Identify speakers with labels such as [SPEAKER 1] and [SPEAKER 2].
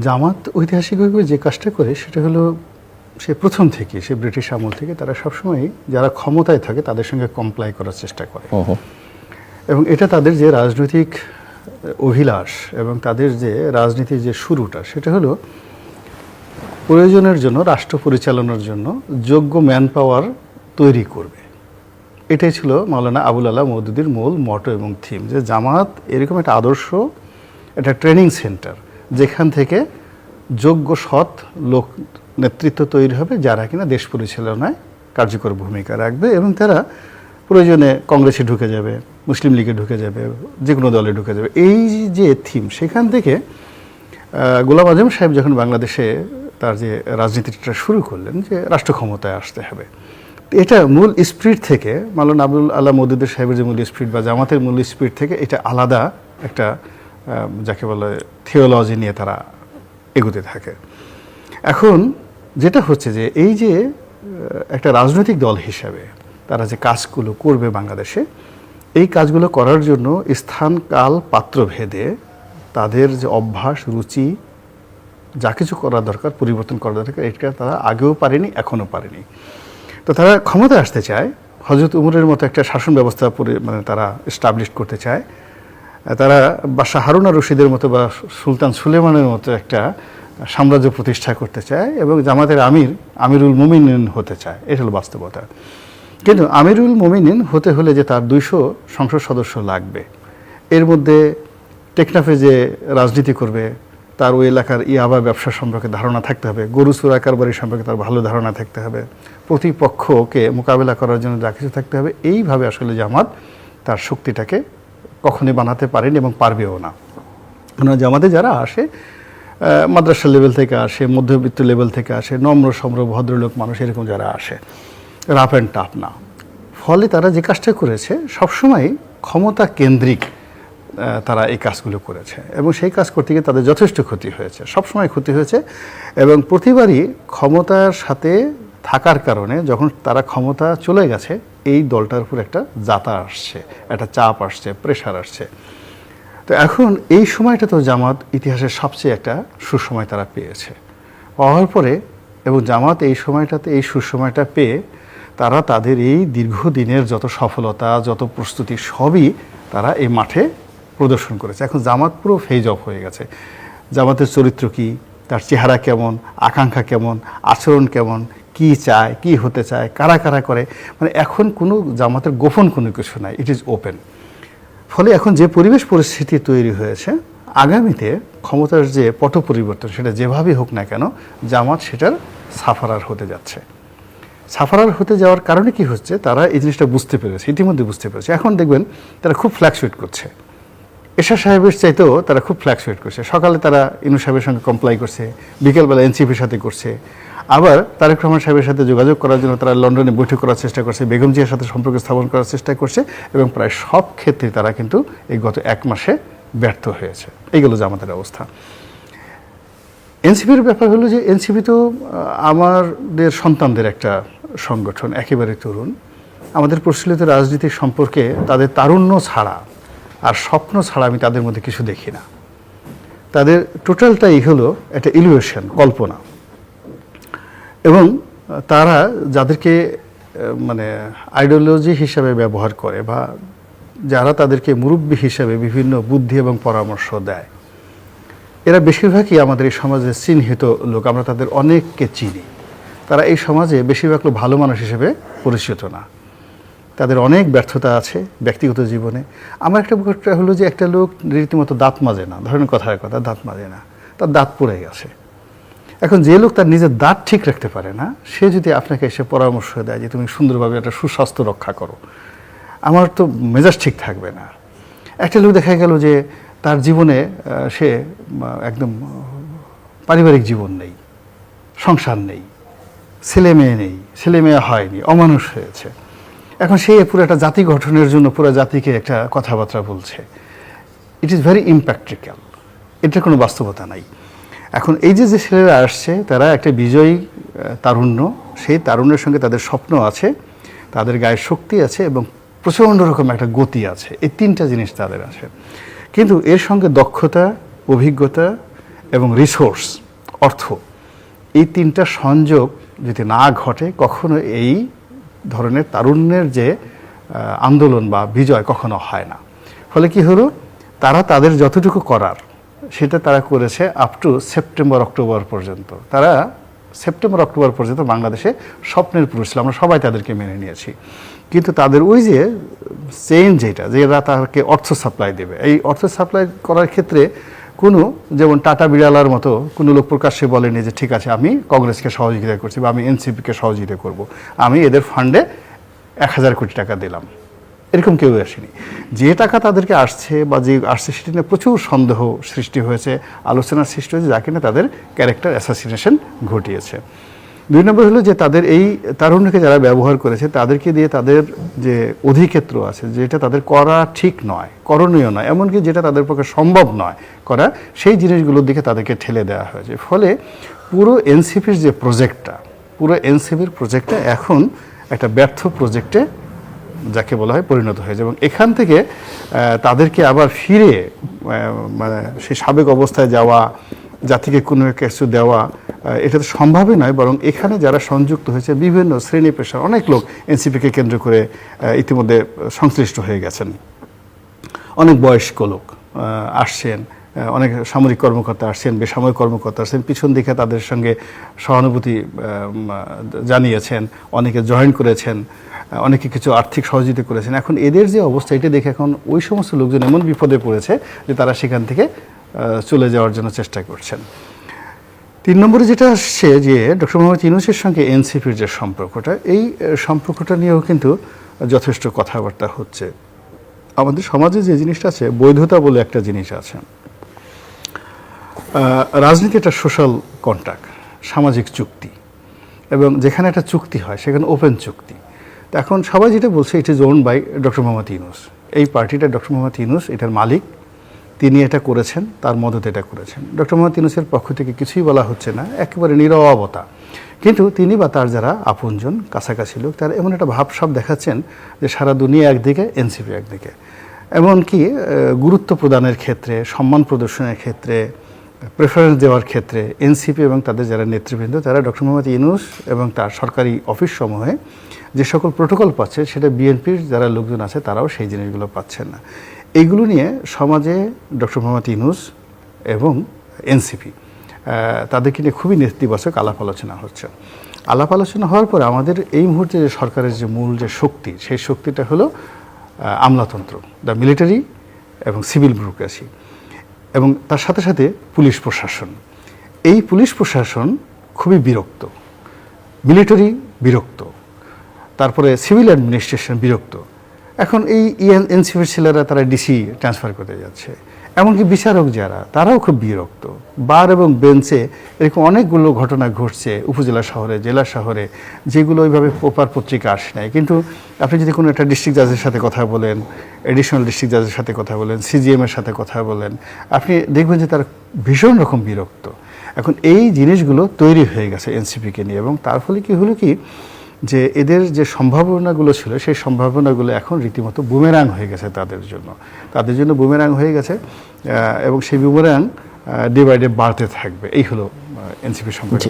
[SPEAKER 1] জামাত ঐতিহাসিকভাবে যে কাজটা করে সেটা হলো সে প্রথম থেকে সে ব্রিটিশ আমল থেকে তারা সবসময় যারা ক্ষমতায় থাকে তাদের সঙ্গে কমপ্লাই করার চেষ্টা করে। এবং এটা তাদের যে রাজনৈতিক অভিলাষ এবং তাদের যে রাজনীতির যে শুরুটা সেটা হলো প্রয়োজনের জন্য রাষ্ট্র পরিচালনার জন্য যোগ্য ম্যান পাওয়ার তৈরি করবে। এটাই ছিল মাওলানা আবুল আলাহ মৌদুদির মূল মটো এবং থিম যে জামাত এরকম একটা আদর্শ একটা ট্রেনিং সেন্টার যেখান থেকে যোগ্য সৎ লোক নেতৃত্ব তৈরি হবে যারা কিনা দেশ পরিচালনায় কার্যকর ভূমিকা রাখবে এবং তারা প্রয়োজনে কংগ্রেসে ঢুকে যাবে, মুসলিম লীগে ঢুকে যাবে যে কোনো দলে ঢুকে যাবে। এই যে থিম, সেখান থেকে গোলাম আজম সাহেব যখন বাংলাদেশে তার যে রাজনীতিটা শুরু করলেন যে রাষ্ট্র ক্ষমতায় আসতে হবে, এটা মূল স্পিরিট থেকে মালান আবুল আল্লাহ মদুদ্দের সাহেবের যে মূল স্পিরিট বা জামাতের মূল স্পিরিট থেকে এটা আলাদা একটা যাকে বলে থিওলজি নিয়ে তারা এগোতে থাকে। এখন যেটা হচ্ছে যে এই যে একটা রাজনৈতিক দল হিসাবে তারা যে কাজগুলো করবে বাংলাদেশে, এই কাজগুলো করার জন্য স্থান, কাল পাত্র ভেদে তাদের যে অভ্যাস, রুচি, যা কিছু করা দরকার, পরিবর্তন করা দরকার, এটা তারা আগেও পারেনি, এখনও পারেনি। তো তারা ক্ষমতা আসতে চায়। হজরত উমরের মতো একটা শাসন ব্যবস্থা মানে তারা এস্টাবলিশ করতে চায়। তারা বাদশাহ হারুনা রশিদের মতো বা সুলতান সুলেমানের মতো একটা সাম্রাজ্য প্রতিষ্ঠা করতে চায় এবং জামাতের আমির, আমিরুল মুমিনিন হতে চায়। এটা হলো বাস্তবতা। কিন্তু আমিরুল মুমিনিন হতে হলে যে তার দুইশো সংসদ সদস্য লাগবে, এর মধ্যে টেকনাফে যে রাজনীতি করবে, তার ওই এলাকার ইয়াবা ব্যবসা সম্পর্কে ধারণা থাকতে হবে, গরু চোরা কারবারি সম্পর্কে তার ভালো ধারণা থাকতে হবে, প্রতিপক্ষকে মোকাবেলা করার জন্য যা কিছু থাকতে হবে, এইভাবে আসলে জামাত তার শক্তিটাকে কখনোই বানাতে পারেনি এবং পারবেও না। কেননা জামাতে যারা আসে মাদ্রাসা লেভেল থেকে আসে, মধ্যবিত্ত লেভেল থেকে আসে, নম্র, সম্র, ভদ্রলোক মানুষ এরকম যারা আসে রাফ অ্যান্ড টাফ না। ফলে তারা যে কাজটা করেছে, সবসময় ক্ষমতা কেন্দ্রিক তারা এই কাজগুলো করেছে এবং সেই কাজ করতে গিয়ে তাদের যথেষ্ট ক্ষতি হয়েছে। সবসময় ক্ষতি হয়েছে এবং প্রতিবারই ক্ষমতার সাথে থাকার কারণে যখন তারা ক্ষমতা চলে গেছে এই দলটার উপর একটা জাতা আসছে, একটা চাপ আসছে প্রেশার আসছে। তো এখন এই সময়টা তো জামাত ইতিহাসের সবচেয়ে একটা সুসময় তারা পেয়েছে। পাওয়ার পরে এবং জামাত এই সময়টাতে, এই সুসময়টা পেয়ে তারা তাদের এই দীর্ঘদিনের যত সফলতা, যত প্রস্তুতি সবই তারা এই মাঠে প্রদর্শন করেছে। এখন জামাত পুরো ফেজ অফ হয়ে গেছে। জামাতের চরিত্র কি, তার চেহারা কেমন, আকাঙ্ক্ষা কেমন, আচরণ কেমন কি চায়, কি হতে চায়, কারা কারা করে মানে এখন কোনো জামাতের গোপন কোনো কিছু নাই ইট ইজ ওপেন ফলে এখন যে পরিবেশ পরিস্থিতি তৈরি হয়েছে, আগামীতে ক্ষমতার যে পট পরিবর্তন, সেটা যেভাবেই হোক না কেন, জামাত সেটার সাফারার হতে যাচ্ছে। সাফারার হতে যাওয়ার কারণে কি হচ্ছে, তারা এই জিনিসটা বুঝতে পেরেছে, ইতিমধ্যে বুঝতে পেরেছে। এখন দেখবেন, তারা খুব ফ্ল্যাকচুয়েট করছে। এশা সাহেবের চাইতেও তারা খুব ফ্ল্যাকচুয়েট করছে। সকালে তারা ইনু সাহেবের সঙ্গে কমপ্লাই করছে, বিকেলবেলা এনসিপির সাথে করছে। আবার তারেক রহমান সাহেবের সাথে যোগাযোগ করার জন্য তারা লন্ডনে বৈঠক করার চেষ্টা করছে, বেগম জিয়ার সাথে সম্পর্ক স্থাপন করার চেষ্টা করছে এবং প্রায় সব ক্ষেত্রে তারা কিন্তু এই গত এক মাসে ব্যর্থ হয়েছে। এইগুলো জামাতের অবস্থা। এনসিপির ব্যাপার হলো যে এনসিপি তো আমাদের সন্তানদের একটা সংগঠন, একেবারে তরুণ। আমাদের প্রচলিত রাজনীতি সম্পর্কে তাদের তারুণ্য ছাড়া আর স্বপ্ন ছাড়া আমি তাদের মধ্যে কিছু দেখি না। তাদের টোটালটাই হলো একটা ইলিউশন কল্পনা। এবং তারা যাদেরকে মানে আইডিওলজি হিসাবে ব্যবহার করে বা যারা তাদেরকে মুরব্বী হিসাবে বিভিন্ন বুদ্ধি এবং পরামর্শ দেয়, এরা বেশিরভাগই আমাদের এই সমাজে চিহ্নিত লোক। আমরা তাদের অনেককে চিনি। তারা এই সমাজে বেশিরভাগ লোক ভালো মানুষ হিসেবে পরিচিত না। তাদের অনেক ব্যর্থতা আছে ব্যক্তিগত জীবনে। আমার একটা ব্যাপারটা হলো যে একটা লোক রীতিমতো দাঁত মাজে না। ধরেন কথার কথা, দাঁত মাজে না। তার দাঁত পড়ে গেছে। এখন যে লোক তার নিজের দাঁত ঠিক রাখতে পারে না, সে যদি আপনাকে এসে পরামর্শ দেয় যে তুমি সুন্দরভাবে একটা সুস্বাস্থ্য রক্ষা করো, আমার তো মেজাজ ঠিক থাকবে না। একটা লোক দেখা গেল যে তার জীবনে সে একদম পারিবারিক জীবন নেই, সংসার নেই, ছেলে মেয়ে নেই, ছেলে মেয়ে হয়নি, অমানুষ হয়েছে। এখন সে পুরো একটা জাতি গঠনের জন্য পুরো জাতিকে একটা কথাবার্তা বলছে। ইট ইজ ভেরি ইম্প্র্যাকটিক্যাল এটার কোনো বাস্তবতা নাই। এখন এই যে যে ছেলেরা আসছে, তারা একটা বিজয়ী তারুণ্য। সেই তারুণ্যের সঙ্গে তাদের স্বপ্ন আছে, তাদের গায়ের শক্তি আছে এবং প্রচণ্ড রকম একটা গতি আছে। এই তিনটা জিনিস তাদের আছে। কিন্তু এর সঙ্গে দক্ষতা, অভিজ্ঞতা এবং রিসোর্স অর্থ, এই তিনটা সংযোগ যদি না ঘটে, কখনো এই ধরনের তারুণ্যের যে আন্দোলন বা বিজয় কখনো হয় না। ফলে কি হলো? তারা তাদের যতটুকু করার সেটা তারা করেছে আপ টু সেপ্টেম্বর অক্টোবর পর্যন্ত। তারা সেপ্টেম্বর অক্টোবর পর্যন্ত বাংলাদেশে স্বপ্নের পুরুষ ছিল। আমরা সবাই তাদেরকে মেনে নিয়েছি। কিন্তু তাদের ওই যে চেঞ্জ যেটা, যে এরা তাকে অর্থ সাপ্লাই দেবে, এই অর্থ সাপ্লাই করার ক্ষেত্রে কোনো যেমন টাটা বিড়ালার মতো কোনো লোক প্রকাশ্যে বলেনি যে, ঠিক আছে, আমি কংগ্রেসকে সহযোগিতা করছি বা আমি এনসিপিকে সহযোগিতা করব। আমি এদের ফান্ডে এক হাজার কোটি টাকা দিলাম। এরকম কেউ আসেনি। যে টাকা তাদেরকে আসছে বা যে আসছে সেটা নিয়ে প্রচুর সন্দেহ সৃষ্টি হয়েছে, আলোচনার সৃষ্টি হয়েছে, যা কিনা তাদের ক্যারেক্টার অ্যাসাসিনেশন ঘটিয়েছে। দুই নম্বর হলো যে তাদের এই তারুণ্যকে যারা ব্যবহার করেছে, তাদেরকে দিয়ে তাদের যে অধিক্ষেত্র আছে, যেটা তাদের করা ঠিক নয়, করণীয় নয়, এমনকি যেটা তাদের পক্ষে সম্ভব নয় করা, সেই জিনিসগুলোর দিকে তাদেরকে ঠেলে দেওয়া হয়েছে। ফলে পুরো এনসিপির যে প্রজেক্টটা পুরো এনসিপির প্রজেক্টটা এখন একটা ব্যর্থ প্রজেক্টে যাকে বলা হয় পরিণত হয়েছে এবং এখান থেকে তাদেরকে আবার ফিরে মানে সেই সাবেক অবস্থায় যাওয়া, জাতিকে কোনো কিছু দেওয়া এটা তো সম্ভবই নয়, বরং এখানে যারা সংযুক্ত হয়েছে, বিভিন্ন শ্রেণি পেশার অনেক লোক এনসিপিকে কেন্দ্র করে ইতিমধ্যে সংশ্লিষ্ট হয়ে গেছেন। অনেক বয়স্ক লোক আসছেন অনেক সামরিক কর্মকর্তা আসছেন, বেসামরিক কর্মকর্তা আসছেন, পিছন দিকে তাদের সঙ্গে সহানুভূতি জানিয়েছেন, অনেকে জয়েন করেছেন অনেকে কিছু আর্থিক সহযোগিতা করেছেন। এখন এদের যে অবস্থা, এটা দেখে এখন ওই সমস্ত লোকজন এমন বিপদে পড়েছে যে তারা সেখান থেকে চলে যাওয়ার জন্য চেষ্টা করছেন। তিন নম্বরে যেটা আসছে যে ডক্টর মোহাম্মদ ইউনুসের সঙ্গে এনসিপির যে সম্পর্কটা, এই সম্পর্কটা নিয়েও কিন্তু যথেষ্ট কথাবার্তা হচ্ছে। আমাদের সমাজে যে জিনিসটা আছে, বৈধতা বলে একটা জিনিস আছে। রাজনীতি একটা সোশ্যাল কন্ট্যাক্ট সামাজিক চুক্তি। এবং যেখানে একটা চুক্তি হয়, সেখানে ওপেন চুক্তি। এখন সবাই যেটা বলছে it is own by doctor Mohammad Yunus এই পার্টিটা ডক্টর মোহাম্মদ ইউনুস এটার মালিক, তিনি এটা করেছেন, তার মদত এটা করেছেন। ডক্টর মোহাম্মদ ইউনুসের পক্ষ থেকে কিছুই বলা হচ্ছে না, একেবারে নিরবতা। কিন্তু তিনি বা তার যারা আপনজন, কাছাকাছি লোক, তারা এমন একটা ভাবসাব দেখাচ্ছেন যে সারা দুনিয়া একদিকে, এনসিপি একদিকে। এমনকি গুরুত্ব প্রদানের ক্ষেত্রে, সম্মান প্রদর্শনের ক্ষেত্রে প্রেফারেন্স দেওয়ার ক্ষেত্রে, এনসিপি এবং তাদের যারা নেতৃবৃন্দ, তারা ডক্টর মোহাম্মদ ইউনুস এবং তার সরকারি অফিস সমূহে যে সকল প্রোটোকল পাচ্ছে, সেটা বিএনপির যারা লোকজন আছে, তারাও সেই জিনিসগুলো পাচ্ছেন না। এইগুলো নিয়ে সমাজে ডক্টর মোহাম্মদ ইউনুস এবং এনসিপি তাদেরকে নিয়ে খুবই নেতিবাচক আলাপ আলোচনা হচ্ছে। আলাপ আলোচনা হওয়ার পর আমাদের এই মুহূর্তে যে সরকারের যে মূল যে শক্তি, সেই শক্তিটা হলো আমলাতন্ত্র দ্য মিলিটারি এবং সিভিল ব্যুরোক্রেসি এবং তার সাথে সাথে পুলিশ প্রশাসন। এই পুলিশ প্রশাসন খুবই বিরক্ত মিলিটারি বিরক্ত। তারপরে সিভিল অ্যাডমিনিস্ট্রেশন বিরক্ত। এখন এই ইএন এনসিপির ছেলেরা তারা ডিসি ট্রান্সফার করতে যাচ্ছে। এমনকি বিচারক যারা, তারাও খুব বিরক্ত। বার এবং বেঞ্চে এরকম অনেকগুলো ঘটনা ঘটছে উপজেলা শহরে, জেলা শহরে, যেগুলো ওইভাবে পেপার পত্রিকা আসে নাই। কিন্তু আপনি যদি কোনো একটা ডিস্ট্রিক্ট জাজের সাথে কথা বলেন এডিশনাল ডিস্ট্রিক্ট জাজের সাথে কথা বলেন সিজিএমের সাথে কথা বলেন, আপনি দেখবেন যে তার ভীষণ রকম বিরক্ত। এখন এই জিনিসগুলো তৈরি হয়ে গেছে এনসিপিকে নিয়ে এবং তার ফলে কী হলো কি যে এদের যে সম্ভাবনাগুলো ছিল সেই সম্ভাবনাগুলো এখন রীতিমতো বুমেরাং হয়ে গেছে তাদের জন্য। তাদের জন্য বুমেরাং হয়ে গেছে এবং সেই বুমেরাং ডে বাই ডে বাড়তে থাকবে। এই হলো এনসিপি সম্পর্কে।